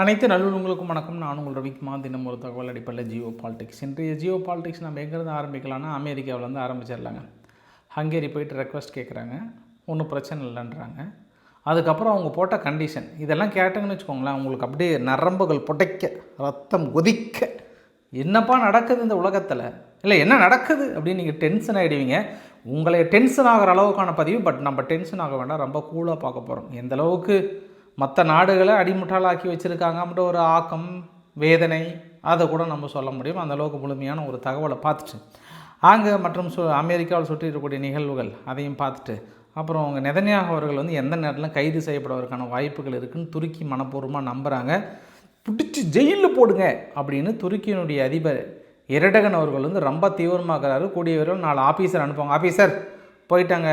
அனைத்து நல்லுறவங்களுக்கும் வணக்கம். நான் உங்கள் ரவிக்குமா தினம் ஒரு தகவல் அடிப்படையில் ஜியோ பாலிடிக்ஸ். இன்றைய ஜியோ பாலிடிக்ஸ் நம்ம எங்கேருந்து ஆரம்பிக்கலாம்னா அமெரிக்காவிலேருந்து ஆரம்பிச்சிடலாங்க. ஹங்கேரி போயிட்டு ரெக்வஸ்ட் கேட்குறாங்க. ஒன்றும் பிரச்சனை இல்லைன்றாங்க. அதுக்கப்புறம் அவங்க போட்ட கண்டிஷன் இதெல்லாம் கேட்டங்கன்னு வச்சுக்கோங்களேன் உங்களுக்கு அப்படியே நரம்புகள் புடைக்க ரத்தம் கொதிக்க. என்னப்பா நடக்குது இந்த உலகத்தில்? இல்லை என்ன நடக்குது அப்படின்னு நீங்கள் டென்ஷன் ஆகிடுவீங்க உங்களை டென்ஷன் ஆகிற அளவுக்கான பதிவு பட் நம்ம டென்ஷன் ஆக வேண்டாம். ரொம்ப கூலாக பார்க்க போகிறோம் எந்த அளவுக்கு மற்ற நாடுகளை அடிமுட்டாளாக்கி வச்சுருக்காங்க அப்படின்ற ஒரு ஆக்கம் வேதனை அதை கூட நம்ம சொல்ல முடியும். அந்த அளவுக்கு முழுமையான ஒரு தகவலை பார்த்துட்டு. அங்கே மற்றும் சு அமெரிக்காவில் சுற்றி இருக்கக்கூடிய நிகழ்வுகள் அதையும் பார்த்துட்டு. அப்புறம் அவங்க நெதன்யாகு அவர்கள் வந்து எந்த நேரத்தில் கைது செய்யப்படுவதற்கான வாய்ப்புகள் இருக்குதுன்னு துருக்கி மனப்பூர்வமாக நம்புகிறாங்க பிடிச்சி ஜெயிலில் போடுங்க அப்படின்னு துருக்கியினுடைய அதிபர் இரடகன் அவர்கள் வந்து ரொம்ப தீவிரமாகிறாரு கூடிய விரைவில் நாலு ஆஃபீஸர் அனுப்புவாங்க. ஆஃபீஸர் போயிட்டாங்க.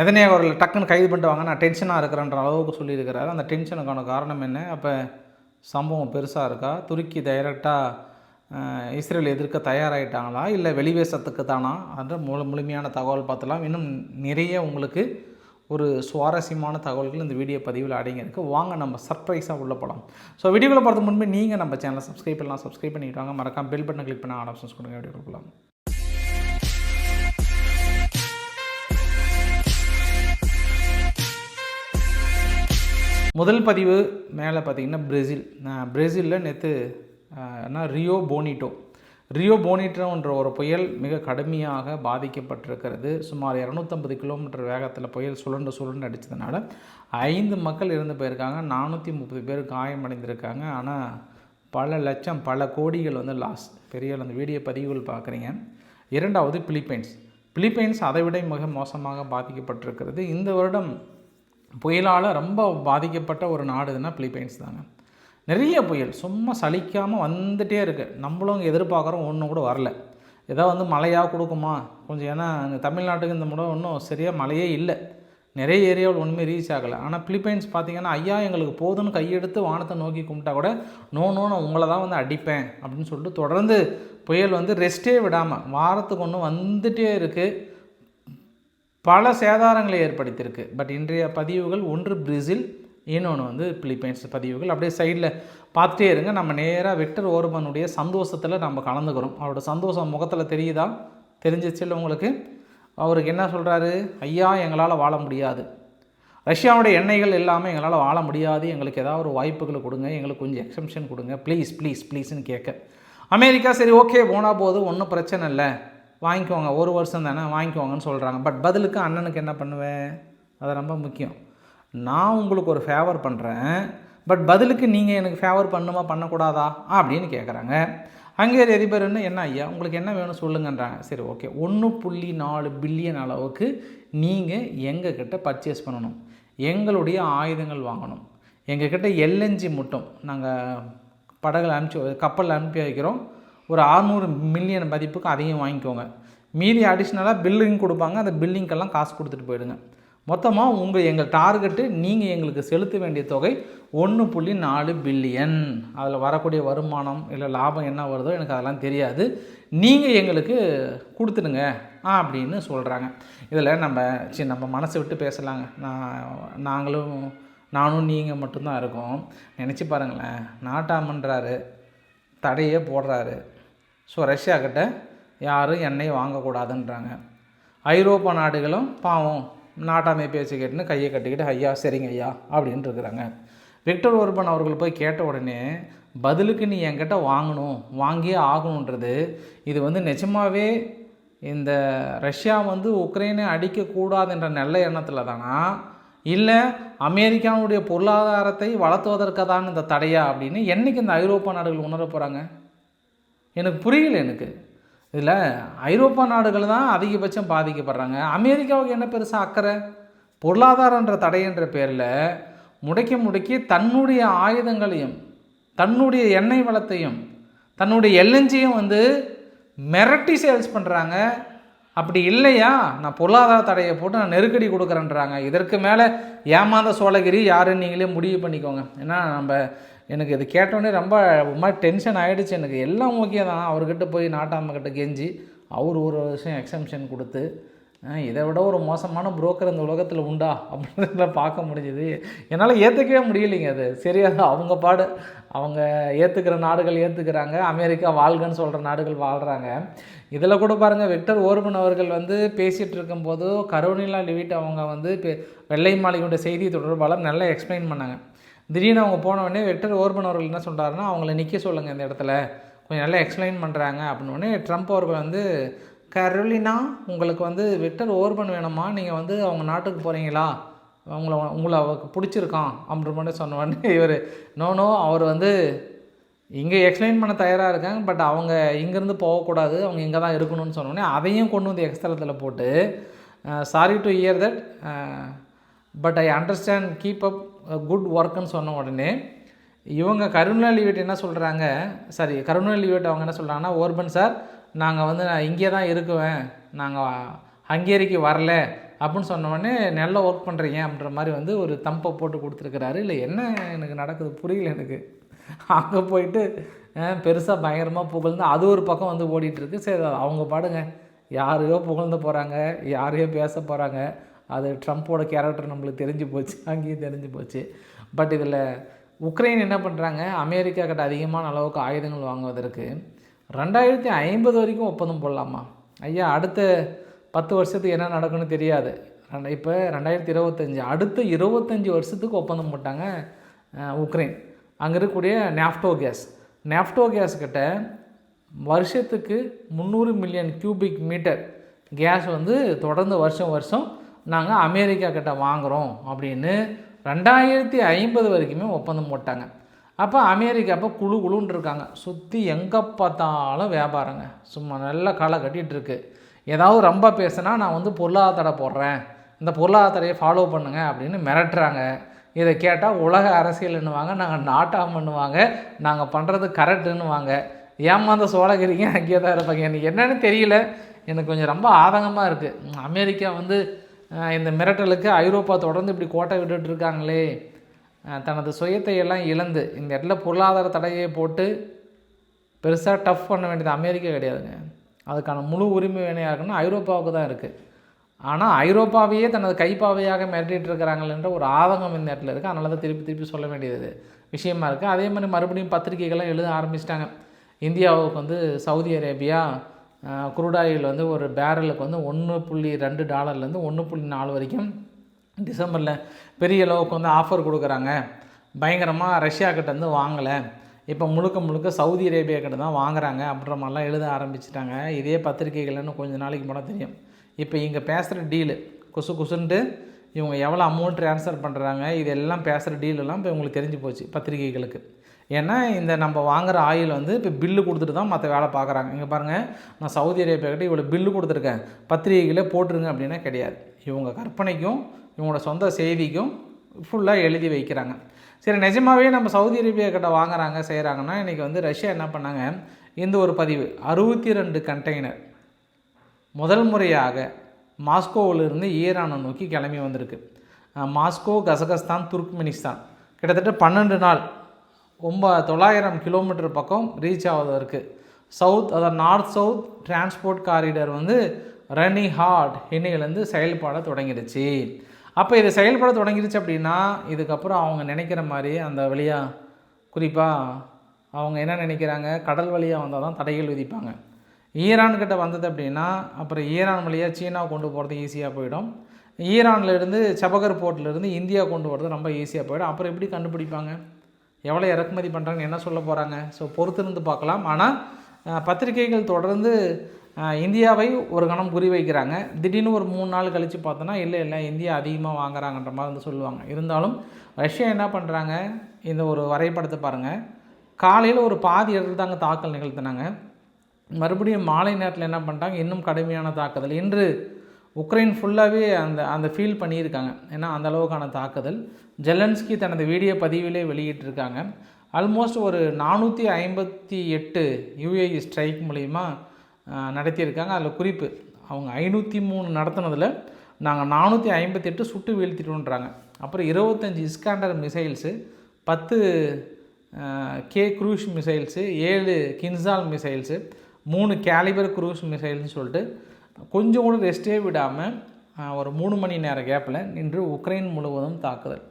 எதனையே அவர்கள் டக்குன்னு கைது பண்ணிட்டு வாங்க நான் டென்ஷனாக இருக்கிறேன்ற அளவுக்கு சொல்லியிருக்கிறாரு. அந்த டென்ஷனுக்கான காரணம் என்ன? அப்போ சம்பவம் பெருசாக இருக்கா? துருக்கி டைரெக்டாக இஸ்ரேல் எதிர்க்க தயாராகிட்டாங்களா இல்லை வெளிவேசத்துக்கு தானா? என்ற முழு முழுமையான தகவல் பார்த்தலாம். இன்னும் நிறைய உங்களுக்கு ஒரு சுவாரஸ்யமான தகவல்கள் இந்த வீடியோ பதிவில் அடங்கியிருக்கு. வாங்க நம்ம சர்ப்ரைஸாக உள்ள போகலாம் ஸோ வீடியோவில் பார்த்து முன்பு நீங்கள் நம்ம சேனலை சப்ஸ்கிரைப் பண்ணலாம். சப்ஸ்கிரைப் பண்ணிக்கிட்டு வாங்க. மறக்காம பெல் பட்டன் கிளிக் பண்ண ஆப்ஷன்ஸ் கொடுங்க. வீடியோ கொடுக்கலாம் முதல் பதிவு மேலே பார்த்தீங்கன்னா பிரேசில். நான் பிரேசிலில் நேற்று என்ன ரியோ போனிட்டோ. ரியோ போனிட்டோன்ற ஒரு புயல் மிக கடுமையாக பாதிக்கப்பட்டிருக்கிறது. சுமார் இரநூத்தம்பது கிலோமீட்டர் வேகத்தில் புயல் சுழண்டு சுழண்டு அடித்ததுனால ஐந்து மக்கள் இறந்து போயிருக்காங்க. நானூற்றி முப்பது பேர் காயமடைந்திருக்காங்க. ஆனால் பல லட்சம் பல கோடிகள் வந்து லாஸ் பெரிய அந்த வீடியோ பதிவுகள் பார்க்குறீங்க. இரண்டாவது பிலிப்பைன்ஸ். பிலிப்பைன்ஸ் அதை விட மிக மோசமாக பாதிக்கப்பட்டிருக்கிறது. இந்த வருடம் புயலால் ரொம்ப பாதிக்கப்பட்ட ஒரு நாடுன்னா பிலிப்பைன்ஸ் தாங்க. நிறைய புயல் சும்மா சலிக்காமல் வந்துகிட்டே இருக்குது நம்மளும் எதிர்பார்க்குறோம் ஒன்றும் கூட வரல. ஏதோ வந்து மழையாக கொடுக்குமா? கொஞ்சம் ஏன்னா தமிழ்நாட்டுக்கு இந்த முறை ஒன்றும் சரியாக மழையே இல்லை. நிறைய ஏரியாவில் ஒன்றுமே ரீச் ஆகலை. ஆனால் பிலிப்பைன்ஸ் பார்த்தீங்கன்னா ஐயா எங்களுக்கு போதும்னு கையெடுத்து வானத்தை நோக்கி கும்பிட்டா கூட நோ நோ நான் உங்களை தான் வந்து அடிப்பேன். அப்படின்னு சொல்லிட்டு தொடர்ந்து புயல் வந்து ரெஸ்ட்டே விடாமல் வாரத்துக்கு ஒன்று வந்துகிட்டே இருக்குது பல சேதாரங்களை ஏற்படுத்தியிருக்கு. பட் இன்றைய பதிவுகள் ஒன்று பிரேசில் இன்னொன்று வந்து பிலிப்பைன்ஸ் பதிவுகள். அப்படியே சைடில் பார்த்துட்டே இருங்க. நம்ம நேராக விக்டர் ஓர்மனுடைய சந்தோஷத்தில் நம்ம கலந்துக்கிறோம். அவரோட சந்தோஷம் முகத்தில் தெரியுதா? தெரிஞ்சிச்சு இல்லை உங்களுக்கு? அவருக்கு என்ன சொல்கிறாரு ஐயா எங்களால் வாழ முடியாது. ரஷ்யாவுடைய எண்ணெய்கள் எல்லாமே எங்களால் வாழ முடியாது. எங்களுக்கு ஏதாவது ஒரு வாய்ப்புகளை கொடுங்க. எங்களுக்கு கொஞ்சம் எக்ஸம்ஷன் கொடுங்க. ப்ளீஸ் ப்ளீஸ் ப்ளீஸ்னு கேட்க. அமெரிக்கா சரி ஓகே போனால் போது ஒன்றும் பிரச்சனை இல்லை. வாங்கிக்கோங்க ஒரு வருஷம் தானே வாங்கிக்கோங்கன்னு சொல்கிறாங்க பட் பதிலுக்கு அண்ணனுக்கு என்ன பண்ணுவேன் அது ரொம்ப முக்கியம். நான் உங்களுக்கு ஒரு ஃபேவர் பண்ணுறேன் பட் பதிலுக்கு நீங்கள் எனக்கு ஃபேவர் பண்ணுமா பண்ணக்கூடாதா? அப்படின்னு கேட்குறாங்க ஹங்கேரி அதிபர் என்ன என்ன ஐயா உங்களுக்கு என்ன வேணும் சொல்லுங்கன்றாங்க. சரி ஓகே ஒன்று புள்ளி நாலு பில்லியன் அளவுக்கு நீங்கள் எங்கள் கிட்ட பர்ச்சேஸ் பண்ணணும். எங்களுடைய ஆயுதங்கள் வாங்கணும். எங்கள் கிட்ட எல்என்ஜி மட்டும். நாங்கள் படகுல அனுப்பிச்சி கப்பலில் அனுப்பி வைக்கிறோம். ஒரு ஆறுநூறு மில்லியன் மதிப்புக்கு அதையும் வாங்கிக்கோங்க. மீதி அடிஷ்னலாக பில்லிங் கொடுப்பாங்க. அந்த பில்லிங்கெல்லாம் காசு கொடுத்துட்டு போயிடுங்க. மொத்தமாக உங்கள் எங்கள் டார்கெட்டு நீங்கள் எங்களுக்கு செலுத்த வேண்டிய தொகை ஒன்று புள்ளி நாலு பில்லியன் அதில் வரக்கூடிய வருமானம் இல்லை லாபம் என்ன வருதோ எனக்கு அதெல்லாம் தெரியாது. நீங்கள் எங்களுக்கு கொடுத்துடுங்க அப்படின்னு சொல்கிறாங்க இதில் நம்ம சரி நம்ம மனசை விட்டு பேசலாங்க. நான் நாங்களும் நானும் நீங்கள் மட்டும்தான் இருக்கோம். நினச்சி பாருங்களேன். நாட்டாமன்றாரு. தடையே போடுறாரு. ஸோ ரஷ்யா கிட்ட யாரும் எண்ணெய் வாங்கக்கூடாதுன்றாங்க. ஐரோப்பா நாடுகளும் பாவம் நாட்டாமை பேச்சு கேட்டுன்னு கையை கட்டிக்கிட்டு ஐயா சரிங்க ஐயா அப்படின்ட்டு இருக்கிறாங்க விக்டர் ஓர்பன் அவர்கள் போய் கேட்ட உடனே பதிலுக்கு நீ என்கிட்ட வாங்கணும் வாங்கியே ஆகணுன்றது இது வந்து நிஜமாகவே இந்த ரஷ்யா வந்து உக்ரைனை அடிக்கக்கூடாதுன்ற நல்ல எண்ணத்தில் தானா? இல்லை அமெரிக்காவுடைய பொருளாதாரத்தை வளர்த்துவதற்கு தான் இந்த தடையா? அப்படின்னு என்றைக்கு இந்த ஐரோப்பா நாடுகள் உணர போகிறாங்க எனக்கு புரியல எனக்கு. இதில் ஐரோப்பா நாடுகள் தான் அதிகபட்சம் பாதிக்கப்படுறாங்க. அமெரிக்காவுக்கு என்ன பெருசாக அக்கறை? பொருளாதாரன்ற தடைன்ற பேரில் முடக்கி முடக்கி தன்னுடைய ஆயுதங்களையும் தன்னுடைய எண்ணெய் வளத்தையும் தன்னுடைய எல்என்ஜியும் வந்து மிரட்டி சேல்ஸ் பண்ணுறாங்க அப்படி இல்லையா? நான் பொருளாதார தடையை போட்டு நான் நெருக்கடி கொடுக்குறேன்றாங்க. இதற்கு மேலே ஏமாந்த சோழகிரி யாருன்னு நீங்களே முடிவு பண்ணிக்கோங்க. ஏன்னா நம்ம எனக்கு இது கேட்டோடனே ரொம்ப ஒரு மாதிரி டென்ஷன் ஆகிடுச்சு எனக்கு எல்லாம் ஓகே தான். அவர்கிட்ட போய் நாட்டாமக்கிட்ட கெஞ்சி அவர் ஒரு வருஷம் எக்ஸம்ஷன் கொடுத்து இதை விட ஒரு மோசமான புரோக்கர் இந்த உலகத்தில் உண்டா? அப்படின்றத பார்க்க முடிஞ்சுது. என்னால் ஏற்றுக்கவே முடியலைங்க அது. சரியா அவங்க பாடு. அவங்க ஏற்றுக்கிற நாடுகள் ஏற்றுக்கிறாங்க அமெரிக்கா வாழ்கன்னு சொல்கிற நாடுகள் வாழ்கிறாங்க இதில் கூட பாருங்கள் விக்டர் ஓர்பன் அவர்கள் வந்து பேசிகிட்டு இருக்கும்போது கரோனிலா லிவிட் அவங்க வந்து வெள்ளை மாளிகையோட செய்தி தொடர்பாளர் நல்லா எக்ஸ்பிளைன் பண்ணாங்க. திடீர்னு அவங்க போன உடனே ஓர்பன் அவர்கள் என்ன சொல்கிறாருன்னா அவங்கள நிற்க சொல்லுங்கள் இந்த இடத்துல. கொஞ்சம் நல்லா எக்ஸ்பிளைன் பண்ணுறாங்க அப்படின்னு உடனே ட்ரம்ப் அவர்கள் வந்து கரோலினா உங்களுக்கு வந்து வெட்டர் ஓர்பன் வேணுமா? நீங்கள் வந்து அவங்க நாட்டுக்கு போகிறீங்களா உங்களை உங்களை அவருக்கு பிடிச்சிருக்கான். அப்படின்ற மாதிரி சொன்ன உடனே இவர் நோ நோ அவர் வந்து இங்கே எக்ஸ்பிளைன் பண்ண தயாராக இருக்காங்க. பட் அவங்க இங்கேருந்து போகக்கூடாது. அவங்க இங்கே தான் இருக்கணும்னு சொன்னோடனே அதையும் கொண்டு வந்து எக்ஸ்தலத்தில் போட்டு sorry to hear that but I understand keep up good ஒர்க்குன்னு சொன்ன உடனே இவங்க கருணா லிவேட் என்ன சொல்கிறாங்க சாரி கருணா லிவேட் அவங்க என்ன சொல்கிறாங்கன்னா ஓர்பன் சார் நாங்கள் வந்து நான் இங்கே தான் இருக்குவேன். நாங்கள் ஹங்கேரிக்கு வரல. அப்படின்னு சொன்ன உடனே நல்லா ஒர்க் பண்ணுறீங்க அப்படின்ற மாதிரி வந்து ஒரு தம்பை போட்டு கொடுத்துருக்குறாரு. இல்லை என்ன எனக்கு நடக்குது? புரியல எனக்கு. அங்கே போயிட்டு பெருசாக பயங்கரமாக புகழ்ந்து அது ஒரு பக்கம் வந்து ஓடிட்டுருக்கு சரி அவங்க பாடுங்க. யாரையோ புகழ்ந்து போகிறாங்க யாரையோ பேச போகிறாங்க அது ட்ரம்ப்போட கேரக்டர் நம்மளுக்கு தெரிஞ்சு போச்சு அங்கேயும் தெரிஞ்சு போச்சு. பட் இதில் உக்ரைன் என்ன பண்ணுறாங்க அமெரிக்கா கிட்ட அதிகமான அளவுக்கு ஆயுதங்கள் வாங்குவதற்கு ரெண்டாயிரத்தி ஐம்பது வரைக்கும் ஒப்பந்தம் போடலாமா? ஐயா அடுத்த பத்து வருஷத்துக்கு என்ன நடக்குன்னு தெரியாது. இப்போ ரெண்டாயிரத்தி இருபத்தஞ்சி அடுத்த இருபத்தஞ்சி வருஷத்துக்கு ஒப்பந்தம் போட்டாங்க உக்ரைன். அங்கே இருக்கக்கூடிய நாஃப்டோ கேஸ். நேஃப்டோ கேஸ் கிட்ட வருஷத்துக்கு முந்நூறு மில்லியன் கியூபிக் மீட்டர் கேஸ் வந்து தொடர்ந்து வருஷம் வருஷம் நாங்கள் அமெரிக்கா கிட்ட வாங்குகிறோம் அப்படின்னு ரெண்டாயிரத்தி ஐம்பது வரைக்குமே ஒப்பந்தம் போட்டாங்க. அப்போ அமெரிக்கா அப்போ குழு குழுன்னு இருக்காங்க. சுற்றி எங்கே பார்த்தாலும் வியாபாரங்க. சும்மா நல்ல களை கட்டிகிட்ருக்கு ஏதாவது ரொம்ப பேசுனா நான் வந்து பொருளாதார போடுறேன். இந்த பொருளாதாரையை ஃபாலோ பண்ணுங்க அப்படின்னு மிரட்டுறாங்க. இதை கேட்டால் உலக அரசியல்ன்னுவாங்க நாங்கள் நாட்டாம் பண்ணுவாங்க நாங்கள் பண்ணுறது கரெக்டுன்னுவாங்க ஏமாந்த சோழகிரிங்க அங்கேயே தான் இருப்பாங்க. எனக்கு என்னன்னு தெரியல. எனக்கு கொஞ்சம் ரொம்ப ஆதங்கமாக இருக்குது அமெரிக்கா வந்து இந்த மிரட்டலுக்கு ஐரோப்பா தொடர்ந்து இப்படி கோட்டை விட்டுட்டு இருக்காங்களே. தனது சுயத்தை எல்லாம் இழந்து இந்த இடத்துல பொருளாதார தடையை போட்டு பெருசாக டஃப் பண்ண வேண்டியது அமெரிக்கா கிடையாதுங்க. அதுக்கான முழு உரிமை வேணையாக இருக்குன்னா ஐரோப்பாவுக்கு தான் இருக்குது ஆனால் ஐரோப்பாவையே தனது கைப்பாவையாக மிரட்டிட்டு இருக்கிறாங்களேன்ற ஒரு ஆதங்கம் இந்த இடத்துல இருக்குது அதனால தான் திருப்பி திருப்பி சொல்ல வேண்டியது விஷயமா இருக்குது அதே மாதிரி மறுபடியும் பத்திரிகைகள்லாம் எழுத ஆரம்பிச்சிட்டாங்க. இந்தியாவுக்கு வந்து சவுதி அரேபியா குரூடாயில் வந்து ஒரு பேரலுக்கு வந்து ஒன்று புள்ளி ரெண்டு டாலர்லேருந்து ஒன்று புள்ளி நாலு வரைக்கும் டிசம்பரில் பெரிய அளவுக்கு வந்து ஆஃபர் கொடுக்குறாங்க. பயங்கரமாக ரஷ்யா கிட்ட வாங்கலை. இப்போ முழுக்க முழுக்க சவுதி அரேபியா கிட்ட தான் வாங்குறாங்க அப்படின்ற மாதிரிலாம் எழுத ஆரம்பிச்சிட்டாங்க. இதே பத்திரிகைகள்னு கொஞ்ச நாளைக்கு முன்னாடி தெரியும். இப்போ இங்கே பேசுகிற டீலு குசு குசுன்ட்டு இவங்க எவ்வளோ அமௌண்ட் ட்ரான்ஸ்ஃபர் பண்ணுறாங்க இதெல்லாம் பேசுகிற டீலெல்லாம் இப்போ இவங்களுக்கு தெரிஞ்சு போச்சு பத்திரிகைகளுக்கு. ஏன்னா இந்த நம்ம வாங்குகிற ஆயில் வந்து இப்போ பில்லு கொடுத்துட்டு தான் மற்ற வேலை பார்க்குறாங்க இங்கே பாருங்கள் நான் சவுதி அரேபியாக்கிட்ட இவ்வளோ பில்லு கொடுத்துருக்கேன். பத்திரிகைகளே போட்டுருங்க அப்படின்னா கிடையாது. இவங்க கற்பனைக்கும் இவங்களோட சொந்த செய்திக்கும் ஃபுல்லாக எழுதி வைக்கிறாங்க. சரி நிஜமாகவே நம்ம சவுதி அரேபியா கிட்ட வாங்குறாங்க செய்கிறாங்கன்னா இன்றைக்கி வந்து ரஷ்யா என்ன பண்ணாங்க? இந்த ஒரு பதிவு அறுபத்தி ரெண்டு கண்டெய்னர் முதல் முறையாக மாஸ்கோவிலிருந்து ஈரானை நோக்கி கிளம்பி வந்திருக்கு. Moscow Kazakhstan Turkmenistan. கிட்டத்தட்ட பன்னெண்டு நாள் ஒம்ப தொள்ளாயிரம் கிலோமீட்டர் பக்கம் ரீச் ஆவதற்கு. சவுத் அதாவது நார்த் சவுத் டிரான்ஸ்போர்ட் காரிடர் வந்து ரனி ஹார்ட் இன்னையிலேருந்து செயல்பட தொடங்கிடுச்சு. அப்போ இது செயல்பட தொடங்கிடுச்சு அப்படின்னா இதுக்கப்புறம் அவங்க நினைக்கிற மாதிரி அந்த வழியாக குறிப்பாக அவங்க என்ன நினைக்கிறாங்க கடல் வழியாக வந்தால் தான் தடைகள் விதிப்பாங்க. ஈரான் கிட்ட வந்தது அப்படின்னா அப்புறம் ஈரான் வழியாக சீனா கொண்டு போகிறது ஈஸியாக போயிடும். ஈரான்லேருந்து சபகர் போர்ட்ல இருந்து இந்தியா கொண்டு வர்றது ரொம்ப ஈஸியாக போயிடும். அப்புறம் எப்படி கண்டுபிடிப்பாங்க? எவ்வளோ இறக்குமதி பண்ணுறாங்கன்னு என்ன சொல்ல போகிறாங்க ஸோ பொறுத்திருந்து பார்க்கலாம். ஆனால் பத்திரிகைகள் தொடர்ந்து இந்தியாவை ஒரு கணம் குறி வைக்கிறாங்க. திடீர்னு ஒரு மூணு நாள் கழித்து பார்த்தோன்னா இல்லை இல்லை இந்தியா அதிகமாக வாங்குறாங்கன்ற மாதிரி வந்து சொல்லுவாங்க. இருந்தாலும் ரஷ்யா என்ன பண்ணுறாங்க இந்த ஒரு வரைபடத்தை பாருங்கள் காலையில் ஒரு பாதி இடத்துல தாங்க தாக்கல் நிகழ்த்தினாங்க. மறுபடியும் மாலை நேரத்தில் என்ன பண்ணிட்டாங்க? இன்னும் கடுமையான தாக்குதல். இன்று உக்ரைன் ஃபுல்லாகவே அந்த அந்த ஃபீல் பண்ணியிருக்காங்க. ஏன்னா அந்த அளவுக்கான தாக்குதல். ஜெலன்ஸ்கி தனது வீடியோ பதிவிலே வெளியிட்டிருக்காங்க. ஆல்மோஸ்ட் ஒரு நானூற்றி ஐம்பத்தி எட்டு யூஏஇ ஸ்ட்ரைக் மூலிமா நடத்தியிருக்காங்க. அதில் குறிப்பு அவங்க ஐநூற்றி மூணு நடத்தினதில் நாங்கள் நானூற்றி ஐம்பத்தெட்டு சுட்டு வீழ்த்திட்டோன்றாங்க. அப்புறம் இருபத்தஞ்சி இஸ்காண்டர் மிசைல்ஸு பத்து கே க்ரூஸ் மிசைல்ஸு ஏழு கின்சால் மிசைல்ஸு மூணு கேலிபர் க்ரூஸ் மிசைல்ஸ்னு சொல்லிட்டு கொஞ்சம் கூட ரெஸ்ட்டே விடாமல் ஒரு மூணு மணி நேர கேப்பில் நின்று உக்ரைன் முழுவதும் தாக்குதல்.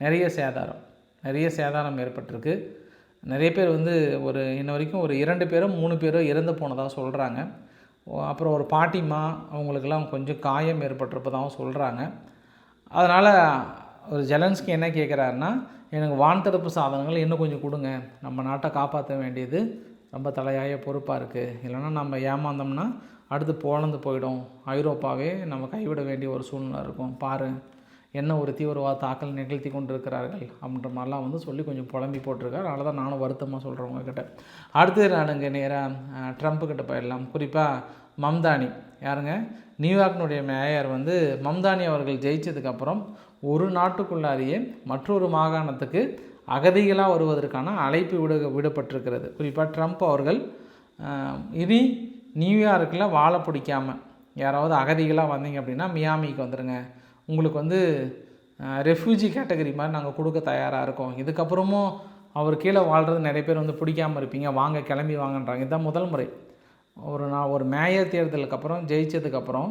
நிறைய சேதாரம். நிறைய சேதாரம் ஏற்பட்டிருக்கு. நிறைய பேர் வந்து ஒரு இன்ன வரைக்கும் ஒரு இரண்டு பேரோ மூணு பேரோ இறந்து போனதாக சொல்கிறாங்க அப்புறம் ஒரு பாட்டிமா அவங்களுக்கெல்லாம் கொஞ்சம் காயம் ஏற்பட்டிருப்பதாகவும் சொல்கிறாங்க அதனால் ஒரு ஜெலன்ஸ்கி என்ன கேட்குறாருன்னா எனக்கு வான் தடுப்பு சாதனங்கள் இன்னும் கொஞ்சம் கொடுங்க. நம்ம நாட்டை காப்பாற்ற வேண்டியது ரொம்ப தலையாய பொறுப்பாக இருக்குது இல்லைன்னா நம்ம ஏமாந்தோம்னா அடுத்து போலந்து போயிடும். ஐரோப்பாவே நம்ம கைவிட வேண்டிய ஒரு சூழ்நிலை இருக்கும். பாரு என்ன ஒரு தீவிரவாத தாக்கல் நிகழ்த்தி கொண்டிருக்கிறார்கள் அப்படின்ற மாதிரிலாம் வந்து சொல்லி கொஞ்சம் புலம்பி போட்டிருக்காரு. அதனால தான் நானும் வருத்தமாக சொல்கிறேன் உங்ககிட்ட. அடுத்தது நான் இங்கே நேராக ட்ரம்ப்புக்கிட்ட போயிடலாம். குறிப்பாக மம்தானி. யாருங்க? நியூயார்க்கினுடைய மேயர் வந்து மம்தானி அவர்கள் ஜெயிச்சதுக்கப்புறம் ஒரு நாட்டுக்குள்ளாரியே மற்றொரு மாகாணத்துக்கு அகதிகளாக வருவதற்கான அழைப்பு விடு விடப்பட்டிருக்கிறது. குறிப்பாக ட்ரம்ப் அவர்கள் இனி நியூயார்க்கில் வாழை பிடிக்காமல் யாராவது அகதிகளாக வந்தீங்க அப்படின்னா மியாமிக்கு வந்துடுங்க உங்களுக்கு வந்து ரெஃப்யூஜி கேட்டகரி மாதிரி நாங்கள் கொடுக்க தயாராக இருக்கோம். இதுக்கப்புறமும் அவர் கீழே வாழ்கிறது நிறைய பேர் வந்து பிடிக்காமல் இருப்பீங்க. வாங்க கிளம்பி வாங்கன்றாங்க. இதுதான் முதல் முறை. ஒரு நான் ஒரு மேயர் தேர்தலுக்கு அப்புறம் ஜெயிச்சதுக்கப்புறம்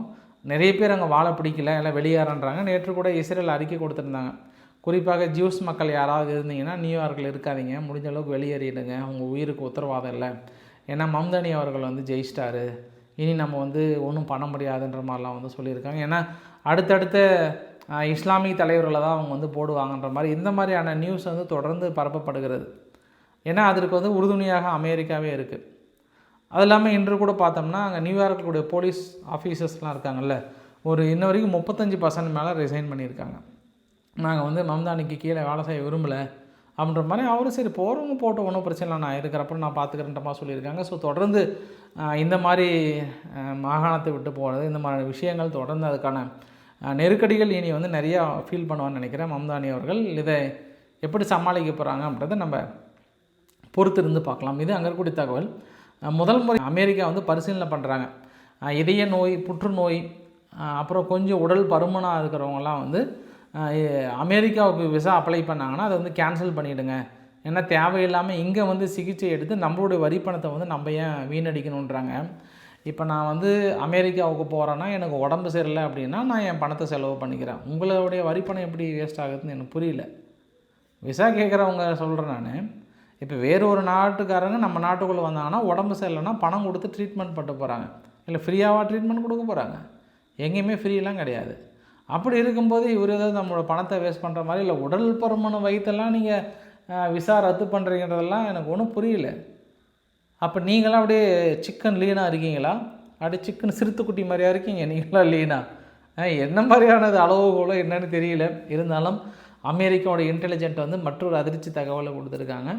நிறைய பேர் அங்கே வாழ பிடிக்கல எல்லாம் வெளியேறன்றாங்க. நேற்று கூட இஸ்ரேல் அறிக்கை கொடுத்துருந்தாங்க. குறிப்பாக ஜூஸ் மக்கள் யாராவது இருந்தீங்கன்னா நியூயார்க்கில் இருக்காதீங்க. முடிஞ்ச அளவுக்கு வெளியேறிடுங்க. உங்கள் உயிருக்கு உத்தரவாதம் இல்லை. ஏன்னா மம்தானி அவர்கள் வந்து ஜெயிச்சிட்டாரு. இனி நம்ம வந்து ஒன்றும் பண்ண முடியாதுன்ற மாதிரிலாம் வந்து சொல்லியிருக்காங்க. ஏன்னா அடுத்தடுத்த இஸ்லாமிய தலைவர்களை தான் அவங்க வந்து போடுவாங்கன்ற மாதிரி இந்த மாதிரியான நியூஸ் வந்து தொடர்ந்து பரப்பப்படுகிறது. ஏன்னா அதற்கு வந்து உறுதுணையாக அமெரிக்காவே இருக்குது அது இல்லாமல் இன்று கூட பார்த்தோம்னா அங்கே நியூயார்க்குடைய போலீஸ் ஆஃபீஸர்ஸ்லாம் இருக்காங்கல்ல ஒரு இன்ன வரைக்கும் முப்பத்தஞ்சு பர்சன்ட் மேலே ரிசைன் பண்ணியிருக்காங்க. நாங்கள் வந்து மம்தானிக்கு கீழே வேலை செய்ய விரும்பலை. அப்படின்ற மாதிரி அவரும் சரி போகிறவங்க போட்ட ஒன்றும் பிரச்சனை இல்லை நான் இருக்கிறப்ப நான் பார்த்துக்கிறேன்றமா சொல்லியிருக்காங்க. ஸோ தொடர்ந்து இந்த மாதிரி மாகாணத்தை விட்டு போகிறது இந்த மாதிரி விஷயங்கள் தொடர்ந்து அதுக்கான நெருக்கடிகள் இனி வந்து நிறையா ஃபீல் பண்ணுவான்னு நினைக்கிறேன். மம்தானி அவர்கள் இதை எப்படி சமாளிக்க போகிறாங்க அப்படின்றத நம்ம பொறுத்திருந்து பார்க்கலாம். இது அங்கே இருக்கக்கூடிய தகவல். முதல் முறை அமெரிக்கா வந்து பரிசீலனை பண்ணுறாங்க இதய நோய் புற்றுநோய் அப்புறம் கொஞ்சம் உடல் பருமனாக இருக்கிறவங்கலாம் வந்து அமெரிக்காவுக்கு விசா அப்ளை பண்ணாங்கன்னா அதை வந்து கேன்சல் பண்ணிவிடுங்க ஏன்னா தேவையில்லாமல் இங்கே வந்து சிகிச்சை எடுத்து நம்மளுடைய வரி பணத்தை வந்து நம்ம ஏன் வீணடிக்கணுன்றாங்க இப்போ நான் வந்து அமெரிக்காவுக்கு போகிறேன்னா எனக்கு உடம்பு சரியில்லை அப்படின்னா நான் என் பணத்தை செலவு பண்ணிக்கிறேன். உங்களுடைய வரி பணம் எப்படி வேஸ்ட் ஆகுதுன்னு எனக்கு புரியல. விசா கேட்குறவங்க சொல்கிறேன் நான். இப்போ வேறு ஒரு நாட்டுக்காரங்க நம்ம நாட்டுக்குள்ளே வந்தாங்கன்னா உடம்பு சரியில்லைன்னா பணம் கொடுத்து ட்ரீட்மெண்ட் பண்ண போகிறாங்க இல்லை ஃப்ரீயாவா ட்ரீட்மெண்ட் கொடுக்க போகிறாங்க எங்கேயுமே ஃப்ரீலாம் கிடையாது. அப்படி இருக்கும்போது இவர் ஏதாவது நம்மளோட பணத்தை வேஸ்ட் பண்ணுற மாதிரி இல்லை உடல் பருமனை வயிற்றெல்லாம் நீங்கள் விசா ரத்து பண்ணுறீங்கிறதெல்லாம் எனக்கு ஒன்றும் புரியல. அப்போ நீங்களாம் அப்படியே சிக்கன் லீனாக இருக்கீங்களா? அப்படியே சிக்கன் சிறுத்துக்குட்டி மாதிரியா இருக்கீங்க நீங்களாம் லீனா என்ன மாதிரியானது அளவுகோலோ என்னன்னு தெரியல. இருந்தாலும் அமெரிக்காவோட இன்டெலிஜென்ட் வந்து மற்றொரு அதிர்ச்சி தகவலை கொடுத்துருக்காங்க.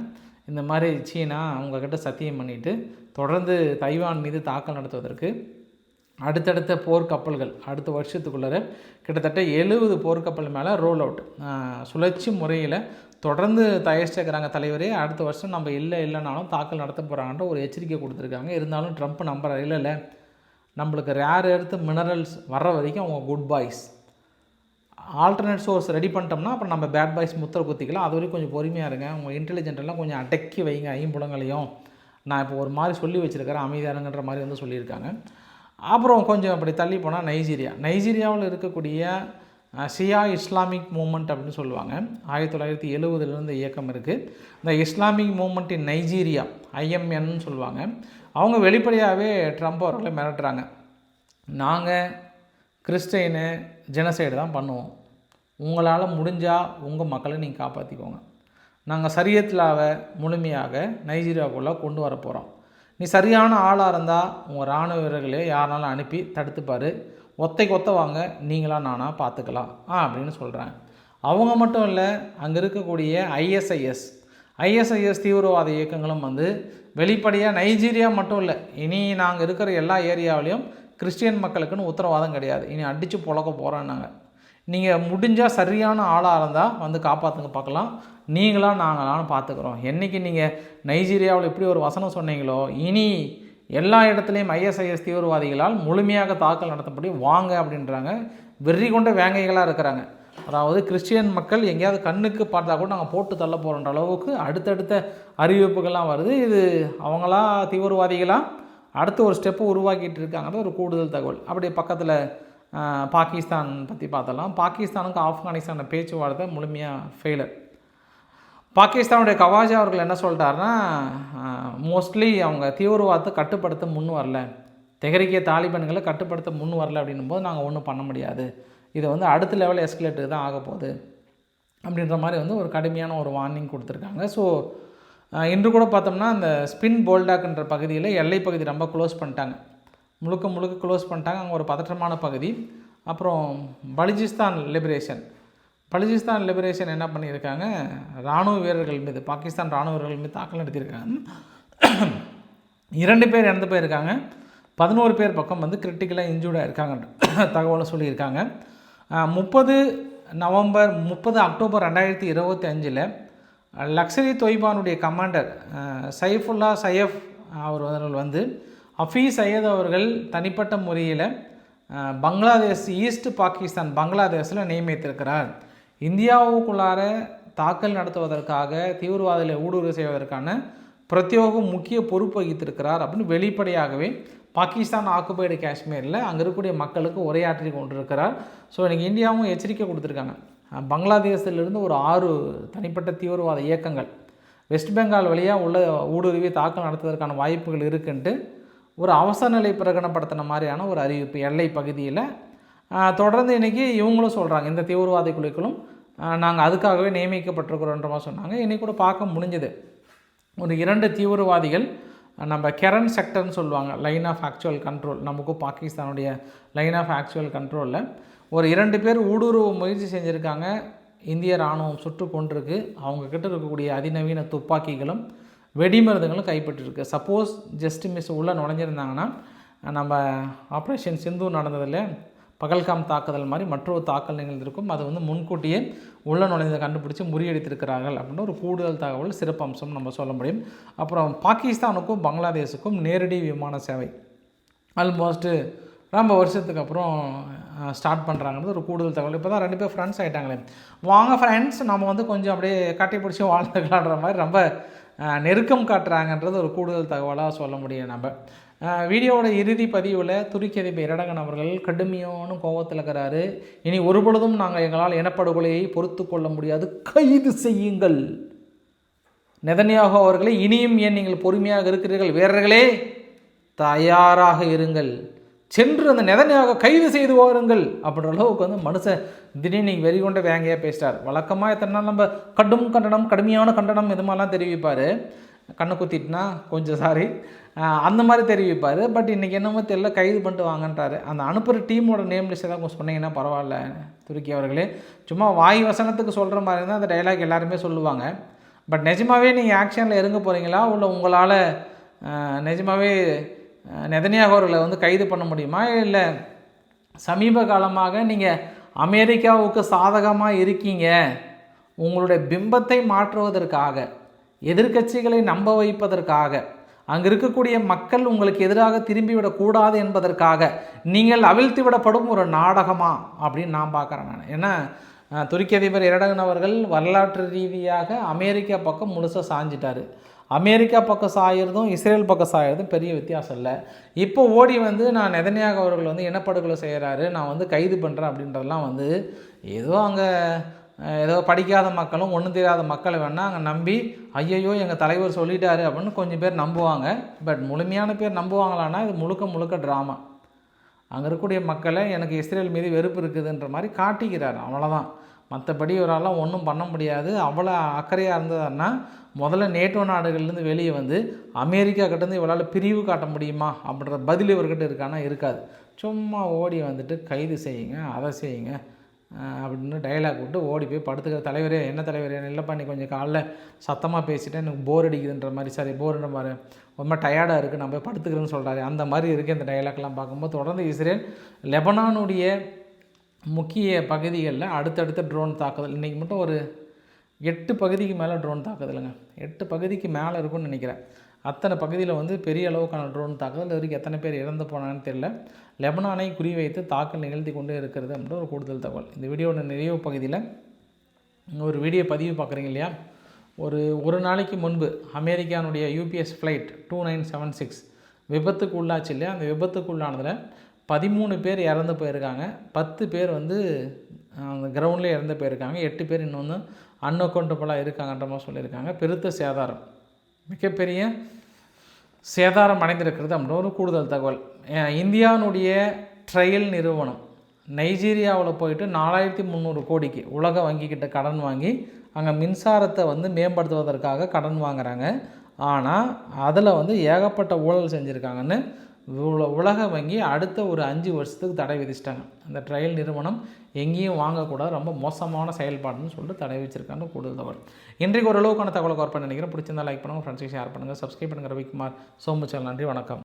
இந்த மாதிரி சீனா அவங்கக்கிட்ட சத்தியம் பண்ணிவிட்டு தொடர்ந்து தைவான் மீது தாக்கல் நடத்துவதற்கு அடுத்தடுத்த போர்க்கப்பல்கள் அடுத்த வருஷத்துக்குள்ளார கிட்டத்தட்ட எழுபது போர்க்கப்பல் மேலே ரோல் அவுட் சுழற்சி முறையில் தொடர்ந்து தயாரிச்சிருக்கிறாங்க தலைவரே. அடுத்த வருஷம் நம்ம இல்லை இல்லைனாலும் தாக்கல் நடத்த போகிறாங்கன்ற ஒரு எச்சரிக்கை கொடுத்துருக்காங்க. இருந்தாலும் ட்ரம்ப் நம்பர் இல்லை இல்லை. நம்மளுக்கு ரேர் எடுத்து மினரல்ஸ் வர்ற வரைக்கும் அவங்க good boys alternate source ready பண்ணிட்டோம்னா அப்புறம் நம்ம பேட் பாய்ஸ் முத்திர குத்திக்கலாம். அது வரைக்கும் கொஞ்சம் பொறுமையாக இருங்க. உங்கள் இன்டெலிஜென்ட்டெல்லாம் எல்லாம் கொஞ்சம் அடக்கி வைங்க ஐம்புலங்களையும். நான் இப்போ ஒரு மாதிரி சொல்லி வச்சுருக்கிறேன். அமைதியாருங்கன்ற மாதிரி வந்து சொல்லியிருக்காங்க. அப்புறம் கொஞ்சம் அப்படி தள்ளி போனால் நைஜீரியா. நைஜீரியாவில் இருக்கக்கூடிய ஷியா இஸ்லாமிக் மூமெண்ட் அப்படின்னு சொல்லுவாங்க. ஆயிரத்தி தொள்ளாயிரத்தி எழுவதுலேருந்து இயக்கம் இருக்குது இந்த இஸ்லாமிக் மூமெண்ட் இன் நைஜீரியா ஐஎம்என்னு சொல்லுவாங்க. அவங்க வெளிப்படையாகவே ட்ரம்ப் அவர்களை மிரட்டுறாங்க. நாங்கள் கிறிஸ்டைனு ஜெனசைடு தான் பண்ணுவோம். உங்களால் முடிஞ்சால் உங்கள் மக்களை நீங்கள் காப்பாற்றிக்கோங்க நாங்கள் சரியத்லாவை முழுமையாக நைஜீரியாவுக்குள்ளே கொண்டு வர போகிறோம் நீ சரியான ஆளாக இருந்தால் உங்கள் இராணுவ வீரர்களே யாருனாலும் அனுப்பி தடுத்துப்பார். ஒத்தைக்கு ஒத்த வாங்க நீங்களாக நானாக பார்த்துக்கலாம் ஆ அப்படின்னு சொல்கிறேன் அவங்க மட்டும் இல்லை அங்கே இருக்கக்கூடிய ஐஎஸ்ஐஎஸ் ஐஎஸ்ஐஎஸ் தீவிரவாத இயக்கங்களும் வந்து வெளிப்படையாக நைஜீரியா மட்டும் இல்லை இனி நாங்கள் இருக்கிற எல்லா ஏரியாவிலையும் கிறிஸ்டியன் மக்களுக்குன்னு உத்தரவாதம் கிடையாது. இனி அடித்து புழக்க போகிறோன்னாங்க நீங்கள் முடிஞ்சால் சரியான ஆளாக இருந்தால் வந்து காப்பாற்றுங்க பார்க்கலாம். நீங்களாம் நாங்களான்னு பார்த்துக்குறோம். என்றைக்கு நீங்கள் நைஜீரியாவில் எப்படி ஒரு வசனம் சொன்னீங்களோ இனி எல்லா இடத்துலையும் ஐஎஸ்ஐஎஸ் தீவிரவாதிகளால் முழுமையாக தாக்கல் நடத்தப்படி வாங்க அப்படின்றாங்க. வெறி கொண்ட வேங்கைகளாக இருக்கிறாங்க. அதாவது கிறிஸ்டியன் மக்கள் எங்கேயாவது கண்ணுக்கு பார்த்தா கூட நாங்கள் போட்டு தள்ள போகிறோன்ற அளவுக்கு அடுத்தடுத்த அறிவிப்புகள்லாம் வருது. இது அவங்களா தீவிரவாதிகளாக அடுத்து ஒரு ஸ்டெப்பு உருவாக்கிட்டு இருக்காங்கிறது ஒரு கூடுதல் தகவல். அப்படி பக்கத்தில் பாகிஸ்தான் பற்றி பார்த்தலாம். பாகிஸ்தானுக்கு ஆப்கானிஸ்தான பேச்சுவார்த்தை முழுமையாக ஃபெயிலர் பாகிஸ்தானுடைய கவாஜா அவர்கள் என்ன சொல்லிட்டாருன்னா மோஸ்ட்லி அவங்க தீவிரவாதத்தை கட்டுப்படுத்த முன் வரல. தெஹரிக்கிய தாலிபான்களை கட்டுப்படுத்த முன் வரல அப்படின்னும் போது நாங்கள் ஒன்றும் பண்ண முடியாது. இது வந்து அடுத்த லெவல் எஸ்கலேட்டு தான் ஆக போகுது. அப்படின்ற மாதிரி வந்து ஒரு கடுமையான ஒரு வார்னிங் கொடுத்துருக்காங்க. ஸோ இன்று கூட பார்த்தோம்னா அந்த ஸ்பின் போல்டாக்ன்ற பகுதியில் எல்லை பகுதி ரொம்ப க்ளோஸ் பண்ணிட்டாங்க. முழுக்க முழுக்க க்ளோஸ் பண்ணிட்டாங்க. அங்கே ஒரு பதற்றமான பகுதி. அப்புறம் பலுஜிஸ்தான் லிபரேஷன் பலுஜிஸ்தான் லிபரேஷன் என்ன பண்ணியிருக்காங்க? இராணுவ வீரர்கள் மீது பாகிஸ்தான் இராணுவ வீரர்கள் மீது தாக்கல் நடத்தியிருக்காங்க. இரண்டு பேர் இறந்து போயிருக்காங்க. பதினோரு பேர் பக்கம் வந்து கிரிட்டிக்கலாக இன்ஜூர்டாக இருக்காங்க தகவலை சொல்லியிருக்காங்க. முப்பது நவம்பர் முப்பது அக்டோபர் ரெண்டாயிரத்தி இருபத்தி அஞ்சில் லக்ஸரி தொய்பானுடைய கமாண்டர் சைஃபுல்லா சையஃப் அவர் வந்து ஹஃபீஸ் சையத் அவர்கள் தனிப்பட்ட முறையில் பங்களாதேஷ் ஈஸ்ட் பாகிஸ்தான் பங்களாதேஷில் நியமித்திருக்கிறார். இந்தியாவுக்குள்ளார தாக்கல் நடத்துவதற்காக தீவிரவாதிகளை ஊடுருவி செய்வதற்கான பிரத்யோக முக்கிய பொறுப்பு வகித்திருக்கிறார் அப்படின்னு வெளிப்படையாகவே பாகிஸ்தான் ஆக்குபைடு காஷ்மீரில் அங்கே இருக்கக்கூடிய மக்களுக்கு உரையாற்றி கொண்டிருக்கிறார். ஸோ இன்றைக்கி இந்தியாவும் எச்சரிக்கை கொடுத்துருக்காங்க. பங்களாதேஷிலிருந்து ஒரு ஆறு தனிப்பட்ட தீவிரவாத இயக்கங்கள் வெஸ்ட் பெங்கால் வழியாக உள்ள ஊடுருவி தாக்கல் நடத்துவதற்கான வாய்ப்புகள் இருக்குன்ட்டு ஒரு அவசர நிலை பிரகடனப்படுத்தின மாதிரியான ஒரு அறிவிப்பு எல்லை பகுதியில் தொடர்ந்து இன்றைக்கி இவங்களும் சொல்கிறாங்க இந்த தீவிரவாத குழுக்களும் நாங்கள் அதுக்காகவே நியமிக்கப்பட்டிருக்கிறோன்ற மாதிரி சொன்னாங்க. இன்றைக்கி கூட பார்க்க முடிஞ்சது. ஒரு இரண்டு தீவிரவாதிகள் நம்ம கெரன் செக்டர்னு சொல்லுவாங்க லைன் ஆஃப் ஆக்சுவல் கண்ட்ரோல் நமக்கும் பாகிஸ்தானுடைய லைன் ஆஃப் ஆக்சுவல் கண்ட்ரோலில் ஒரு இரண்டு பேர் ஊடுருவ முயற்சி செஞ்சுருக்காங்க. இந்திய இராணுவம் சுட்டு கொண்டிருக்கு அவங்கக்கிட்ட இருக்கக்கூடிய அதிநவீன துப்பாக்கிகளும் வெடிமருந்துகளும் கைப்பற்றிருக்கு. சப்போஸ் ஜஸ்ட் மிஸ் உள்ளே நுழைஞ்சிருந்தாங்கன்னா நம்ம ஆப்ரேஷன் சிந்து நடந்ததில் பகல்காம் தாக்குதல் மாதிரி மற்றொரு தாக்கல் நிகழ்ந்திருக்கும். அது வந்து முன்கூட்டியே உள்ள நுழைந்த கண்டுபிடிச்சி முறியடித்திருக்கிறார்கள் அப்படின்னு ஒரு கூடுதல் தகவல் சிறப்பம்சம் நம்ம சொல்ல முடியும். அப்புறம் பாகிஸ்தானுக்கும் பங்களாதேஷுக்கும் நேரடி விமான சேவை. ஆல்மோஸ்ட்டு ரொம்ப வருஷத்துக்கு அப்புறம் ஸ்டார்ட் பண்ணுறாங்கிறது ஒரு கூடுதல் தகவல். இப்போ தான் ரெண்டு பேர் ஃப்ரெண்ட்ஸ் ஆகிட்டாங்களே வாங்க ஃப்ரெண்ட்ஸ் நம்ம வந்து கொஞ்சம் அப்படியே கட்டி பிடிச்சி வாழ்ந்துக்கலான்ற மாதிரி ரொம்ப நெருக்கம் காட்டுறாங்கன்றது ஒரு கூடுதல் தகவலாக சொல்ல முடியும் நம்ம. வீடியோவோட இறுதி பதிவில் துருக்கி அதிபர் இரடகன் அவர்கள் கடுமையான கோபத்தில் இருக்கிறாரு. இனி ஒரு பொழுதும் நாங்கள் எங்களால் இனப்படுகொலையை பொறுத்து கொள்ள முடியாது. கைது செய்யுங்கள். நெதன்யாக அவர்களை இனியும் ஏன் நீங்கள் பொறுமையாக இருக்கிறீர்கள்? வீரர்களே தயாராக இருங்கள். சென்று அந்த நெதனையாக கைது செய்து வாருங்கள் அப்படின்ற அளவுக்கு வந்து மனுஷன் திடீர்னு நீங்கள் வெறி கொண்ட வேங்கையாக பேசிட்டார். வழக்கமாக எத்தனை நாள் நம்ம கடும் கண்டனம் கடுமையான கண்டனம் இது மாதிரிலாம் தெரிவிப்பார். கண்ணை குத்திட்டுனா கொஞ்சம் சாரி அந்த மாதிரி தெரிவிப்பார். பட் இன்றைக்கி என்னமோ தெரியல கைது பண்ணிட்டு வாங்கன்றாரு அந்த அனுப்புகிற டீமோட நேம் லிஸ்ட் தான் கொஞ்சம் சொன்னீங்கன்னா பரவாயில்ல துருக்கி அவர்களே. சும்மா வாய் வசனத்துக்கு சொல்கிற மாதிரி இருந்தால் அந்த டைலாக் எல்லாருமே சொல்லுவாங்க. பட் நிஜமாகவே நீங்கள் ஆக்ஷனில் இறங்க போகிறீங்களா இல்லை உங்களால் நிஜமாகவே நெதனியாக அவர்களை வந்து கைது பண்ண முடியுமா? இல்லை சமீப காலமாக நீங்கள் அமெரிக்காவுக்கு சாதகமாக இருக்கீங்க. உங்களுடைய பிம்பத்தை மாற்றுவதற்காக எதிர்க்கட்சிகளை நம்ப வைப்பதற்காக அங்கே இருக்கக்கூடிய மக்கள் உங்களுக்கு எதிராக திரும்பிவிடக்கூடாது என்பதற்காக நீங்கள் அவிழ்த்து விடப்படும் ஒரு நாடகமா? அப்படின்னு நான் பார்க்குறேன் நான். ஏன்னா துருக்கி அதிபர் இரடகன் அவர்கள் வரலாற்று ரீதியாக அமெரிக்கா பக்கம் முழுசாக சாஞ்சிட்டார். அமெரிக்கா பக்கம் சாயிறதும் இஸ்ரேல் பக்கம் சாயிறதும் பெரிய வித்தியாசம் இல்லை. இப்போ ஓடி வந்து நான் நெதனியாக அவர்கள் வந்து இனப்படுகொலை செய்கிறாரு நான் வந்து கைது பண்ணுறேன் அப்படின்றதெல்லாம் வந்து ஏதோ அங்கே ஏதோ படிக்காத மக்களும் ஒன்றும் தெரியாத மக்களை வேணால் அங்கே நம்பி ஐயையோ எங்கள் தலைவர் சொல்லிட்டாரு அப்படின்னு கொஞ்சம் பேர் நம்புவாங்க. பட் முழுமையான பேர் நம்புவாங்களான்னா இது முழுக்க முழுக்க ட்ராமா அங்கே இருக்கக்கூடிய மக்களை எனக்கு இஸ்ரேல் மீது வெறுப்பு இருக்குதுன்ற மாதிரி காட்டிக்கிறார். அவ்வளோதான் மற்றபடி இவரால் ஒன்றும் பண்ண முடியாது. அவ்வளோ அக்கறையாக இருந்ததுன்னா முதல்ல நேட்டோ நாடுகள்லேருந்து வெளியே வந்து அமெரிக்கா கிட்டேருந்து இவளால் பிரிவு காட்ட முடியுமா? அப்படின்ற பதில் இவர்கிட்ட இருக்கானா? இருக்காது. சும்மா ஓடி வந்துட்டு கைது செய்யுங்க அதை செய்யுங்க அப்படின்னு டைலாக் விட்டு ஓடி போய் படுத்துக்கிற தலைவரே என்ன தலைவரே? இல்லைப்பா நீ கொஞ்சம் காலைல சத்தமாக பேசிட்டேன் எனக்கு போர் அடிக்குதுன்ற மாதிரி சரி போர்ன்ற மாதிரி ரொம்ப டயர்டாக இருக்குது நான் போய் படுத்துக்கிறேன்னு சொல்கிறாரு அந்த மாதிரி இருக்குது இந்த டைலாக்லாம் பார்க்கும்போது. தொடர்ந்து இஸ்ரேல் லெபனானுடைய முக்கிய பகுதிகளில் அடுத்தடுத்த ட்ரோன் தாக்குதல். இன்றைக்கி மட்டும் ஒரு எட்டு பகுதிக்கு மேலே ட்ரோன் தாக்குதலுங்க. எட்டு பகுதிக்கு மேலே இருக்கும்னு நினைக்கிறேன். அத்தனை பகுதியில் வந்து பெரிய அளவுக்கான ட்ரோன் தாக்குதல். வரைக்கும் எத்தனை பேர் இறந்து போனான்னு தெரியல. லெபனானை குறிவைத்து தாக்கல் நிகழ்த்தி கொண்டே இருக்கிறது அப்படின்ற ஒரு கூடுதல் தகவல். இந்த வீடியோட நிறைவு பகுதியில் ஒரு வீடியோ பதிவு பார்க்குறீங்க இல்லையா? ஒரு ஒரு நாளைக்கு முன்பு அமெரிக்கானுடைய UPS flight two nine seven six விபத்துக்கு உள்ளாச்சு இல்லையா? அந்த விபத்துக்கு உள்ளானதில் பதிமூணு பேர் இறந்து போயிருக்காங்க. பத்து பேர் வந்து அந்த கிரவுண்ட்லேயே இறந்து போயிருக்காங்க. எட்டு பேர் இன்னொன்று அன்னக்கொண்டபலாக இருக்காங்கன்ற மாதிரி சொல்லியிருக்காங்க. பெருத்த சேதாரம். மிகப்பெரிய சேதாரம் அடைந்திருக்கிறது அப்படின்ற ஒரு கூடுதல் தகவல். அஹ் இந்தியாவினுடைய ட்ரையல் நிறுவனம். நைஜீரியாவில் போயிட்டு நாலாயிரத்தி முந்நூறு கோடிக்கு உலக வங்கிக்கிட்ட கடன் வாங்கி அங்கே மின்சாரத்தை வந்து மேம்படுத்துவதற்காக கடன் வாங்குறாங்க. ஆனால் அதில் வந்து ஏகப்பட்ட ஊழல் செஞ்சுருக்காங்கன்னு உலக வங்கி அடுத்த ஒரு அஞ்சு வருஷத்துக்கு தடை விதிச்சிட்டாங்க. அந்த ட்ரையல் நிறுவனம் எங்கேயும் வாங்கக்கூடாது ரொம்ப மோசமான செயல்பாடுன்னு சொல்லிட்டு தடை வச்சிருக்காங்க கூடுதல் தகவல். இன்றைக்கு ஓரளவுக்கான தகவலை கவர் பண்ண நினைக்கிறேன். பிடிச்சிருந்தா லைக் பண்ணுங்கள் ஃப்ரெண்ட்ஸுக்கு ஷேர் பண்ணுங்கள் சப்ஸ்கிரைப் பண்ணுங்கள் ரவிக்குமார் சோமுச்சல் நன்றி வணக்கம்.